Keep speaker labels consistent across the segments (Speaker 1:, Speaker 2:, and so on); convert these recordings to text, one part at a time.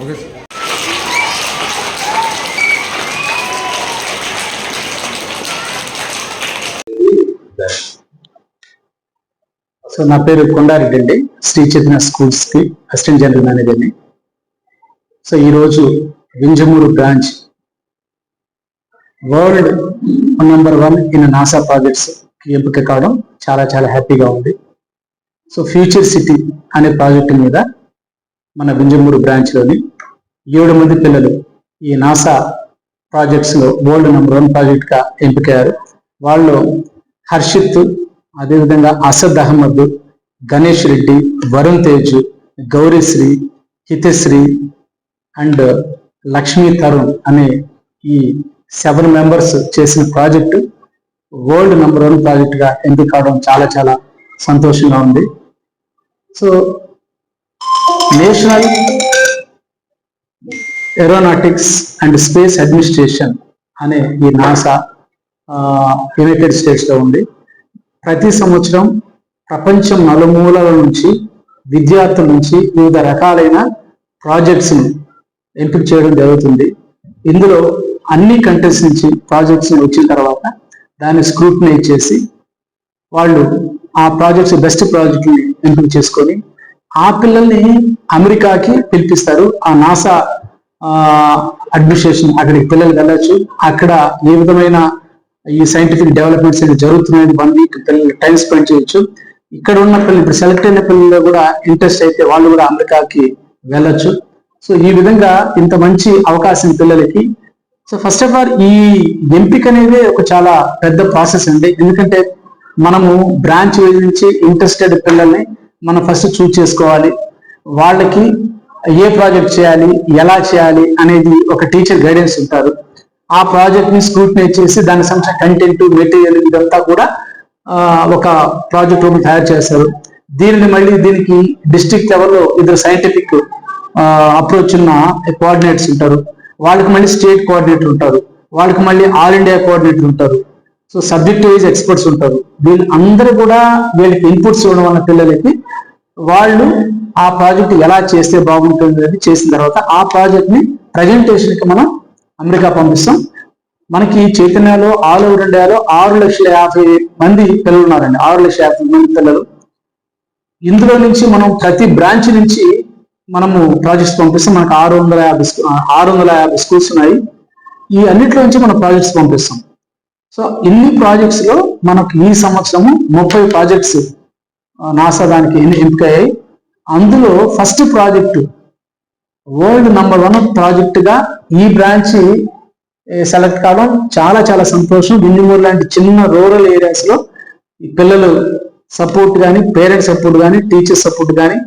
Speaker 1: Okay. Sir so నా పేరు కొండారెడ్డి అండి శ్రీ చైతన్య స్కూల్స్కి అసిస్టెంట్ జనరల్ మేనేజర్ని సో ఈరోజు Vinjamuru branch world number one in NASA projects ఎంపిక కావడం చాలా చాలా హ్యాపీగా ఉంది. సో ఫ్యూచర్ సిటీ అనే ప్రాజెక్ట్ మీద మన వింజమూరు బ్రాంచ్లోని ఏడు మంది పిల్లలు ఈ నాసా ప్రాజెక్ట్స్లో వరల్డ్ నెంబర్ వన్ ప్రాజెక్ట్గా ఎంపికయ్యారు. వాళ్ళు హర్షిత్ అదేవిధంగా అసద్ అహ్మద్ గణేష్ రెడ్డి వరుణ్ తేజ్ గౌరీశ్రీ హితశ్రీ అండ్ లక్ష్మీ తరుణ్ అనే ఈ సెవెన్ మెంబర్స్ చేసిన ప్రాజెక్టు వరల్డ్ నెంబర్ వన్ ప్రాజెక్ట్గా ఎంపిక కావడం చాలా చాలా సంతోషంగా ఉంది. So national aeronautics and space administration అనే ఈ నాసా యునైటెడ్ స్టేట్స్లో ఉంది. ప్రతి సంవత్సరం ప్రపంచం నలుమూలల నుంచి విద్యార్థుల నుంచి వివిధ రకాలైన ప్రాజెక్ట్స్ని ఎంపిక చేయడం జరుగుతుంది. ఇందులో అన్ని కంట్రీస్ నుంచి ప్రాజెక్ట్స్ వచ్చిన తర్వాత దాన్ని స్క్రూటినై చేసి వాళ్ళు ఆ ప్రాజెక్ట్స్ బెస్ట్ ప్రాజెక్ట్ని ఎంపిక చేసుకొని ఆ పిల్లల్ని అమెరికాకి పిలిపిస్తారు. ఆ నాసా అడ్మినిస్ట్రేషన్ అక్కడికి పిల్లలు వెళ్ళచ్చు. అక్కడ ఏ విధమైన ఈ సైంటిఫిక్ డెవలప్మెంట్స్ జరుగుతున్నాయి వన్ వీక్ పిల్లలు టైం స్పెండ్ చేయొచ్చు. ఇక్కడ ఉన్న పిల్లలు ఇప్పుడు సెలెక్ట్ అయిన పిల్లలు కూడా ఇంట్రెస్ట్ అయితే వాళ్ళు కూడా అమెరికాకి వెళ్ళొచ్చు. సో ఈ విధంగా ఇంత మంచి అవకాశం పిల్లలకి. సో ఫస్ట్ ఆఫ్ ఆల్ ఈ ఎంపిక అనేది ఒక చాలా పెద్ద ప్రాసెస్ అండి. ఎందుకంటే మనము బ్రాంచ్ నుంచి ఇంట్రెస్టెడ్ పిల్లల్ని మనం ఫస్ట్ చూస్ చేసుకోవాలి. వాళ్ళకి ఏ ప్రాజెక్ట్ చేయాలి ఎలా చేయాలి అనేది ఒక టీచర్ గైడెన్స్ ఉంటారు. ఆ ప్రాజెక్ట్ని స్క్రూటినైజ్ చేసి దానికి సంబంధించిన కంటెంట్ మెటీరియల్ ఇదంతా కూడా ఒక ప్రాజెక్ట్ రూమ్ తయారు చేస్తారు. దీనిని మళ్ళీ దీనికి డిస్ట్రిక్ట్ లెవెల్లో ఇద్దరు సైంటిఫిక్ అప్రోచ్ ఉన్న కోఆర్డినేటర్స్ ఉంటారు. వాళ్ళకి మళ్ళీ స్టేట్ కోఆర్డినేటర్ ఉంటారు. వాళ్ళకి మళ్ళీ ఆల్ ఇండియా కోఆర్డినేటర్ ఉంటారు. సో సబ్జెక్ట్ వైజ్ ఎక్స్పర్ట్స్ ఉంటారు. వీళ్ళు అందరూ కూడా వీళ్ళకి ఇన్పుట్స్ ఇవ్వడం వల్ల పిల్లలకి వాళ్ళు ఆ ప్రాజెక్ట్ ఎలా చేస్తే బాగుంటుంది అని చేసిన తర్వాత ఆ ప్రాజెక్ట్ని ప్రజెంటేషన్కి మనం అమెరికా పంపిస్తాం. మనకి చైతన్యలో ఆల్ ఓవర్ ఇండియాలో ఆరు లక్షల యాభై మంది పిల్లలు ఉన్నారండి. ఆరు లక్షల యాభై మంది పిల్లలు. ఇందులో నుంచి మనం ప్రతి బ్రాంచ్ నుంచి మనము ప్రాజెక్ట్స్ పంపిస్తాం. మనకు ఆరు వందల యాభై ఆరు వందల యాభై స్కూల్స్ ఉన్నాయి. ఈ అన్నిట్లో నుంచి మనం ప్రాజెక్ట్స్ పంపిస్తాం. సో ఇన్ని ప్రాజెక్ట్స్లో మనకు ఈ సంవత్సరము ముప్పై ప్రాజెక్ట్స్ నాసా దానికి ఎంపికయ్యాయి. అందులో first project world number one ప్రాజెక్ట్గా ఈ బ్రాంచ్ సెలెక్ట్ కావడం చాలా చాలా సంతోషం. వింజమూరు లాంటి చిన్న రూరల్ ఏరియాస్లో ఈ పిల్లలు సపోర్ట్ కానీ పేరెంట్స్ సపోర్ట్ కానీ టీచర్స్ సపోర్ట్ కానీ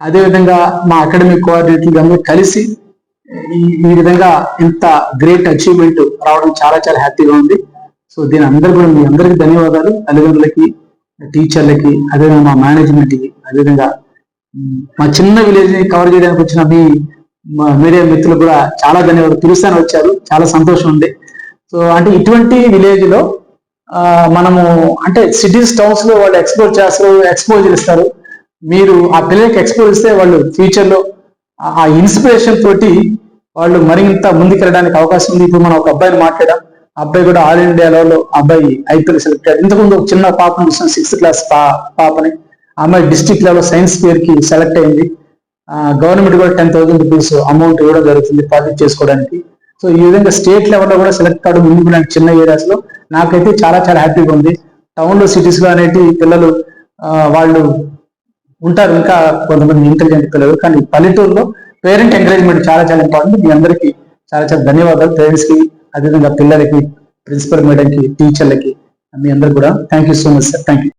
Speaker 1: అదేవిధంగా మా అకాడమిక్ కోఆర్డినేటర్ అందరూ కలిసి ఈ విధంగా ఇంత గ్రేట్ అచీవ్మెంట్ రావడం చాలా చాలా హ్యాపీగా ఉంది. సో దీని అందరూ కూడా మీ అందరికీ ధన్యవాదాలు. తల్లిదండ్రులకి టీచర్లకి అదేవిధంగా మా మేనేజ్మెంట్కి అదేవిధంగా మా చిన్న విలేజ్ని కవర్ చేయడానికి వచ్చిన మీ మీడియా మిత్రులు కూడా చాలా ధన్యవాదాలు. పిలుస్తాను వచ్చారు. చాలా సంతోషం ఉంది. సో అంటే ఇటువంటి విలేజ్లో మనము అంటే సిటీస్ టౌన్స్లో వాళ్ళు ఎక్స్పోజ్ చేస్తారు ఎక్స్పోజ్ ఇస్తారు మీరు ఆ పిల్లలకి ఎక్స్పోజ్ ఇస్తే వాళ్ళు ఫ్యూచర్లో ఆ ఇన్స్పిరేషన్ తోటి వాళ్ళు మరింత ముందుకెళ్ళడానికి అవకాశం ఉంది. ఇప్పుడు మనం ఒక అబ్బాయిని మాట్లాడాం అబ్బాయి కూడా ఆల్ ఇండియా లెవెల్లో అబ్బాయి ఐపీఎల్ సెలెక్ట్ అయ్యారు ఇంతకుముందు ఒక చిన్న పాపను చూసిన సిక్స్త్ క్లాస్ పాపని. అమ్మాయి డిస్టిక్ లెవెల్ సైన్స్ ఫేర్కి సెలెక్ట్ అయింది. గవర్నమెంట్ కూడా టెన్ థౌసండ్ రూపీస్ అమౌంట్ ఇవ్వడం జరుగుతుంది ప్రాజెక్ట్ చేసుకోవడానికి. సో ఈ విధంగా స్టేట్ లెవెల్లో కూడా సెలెక్ట్ కావడం ముందుకు లాంటి చిన్న ఏరియాస్లో. నాకైతే చాలా చాలా హ్యాపీగా ఉంది. టౌన్లో సిటీస్లో అనేది పిల్లలు వాళ్ళు ఉంటారు. ఇంకా కొంతమంది ఇంటెలిజెంట్ పిల్లలు. కానీ పల్లెటూరులో పేరెంట్ ఎంకరేజ్మెంట్ చాలా చాలా ఇంపార్టెంట్ మీ అందరికీ చాలా చాలా ధన్యవాదాలు. పేరెంట్స్కి అదేవిధంగా పిల్లలకి ప్రిన్సిపల్ మేడంకి టీచర్లకి మీ అందరు కూడా thank you so much sir thank you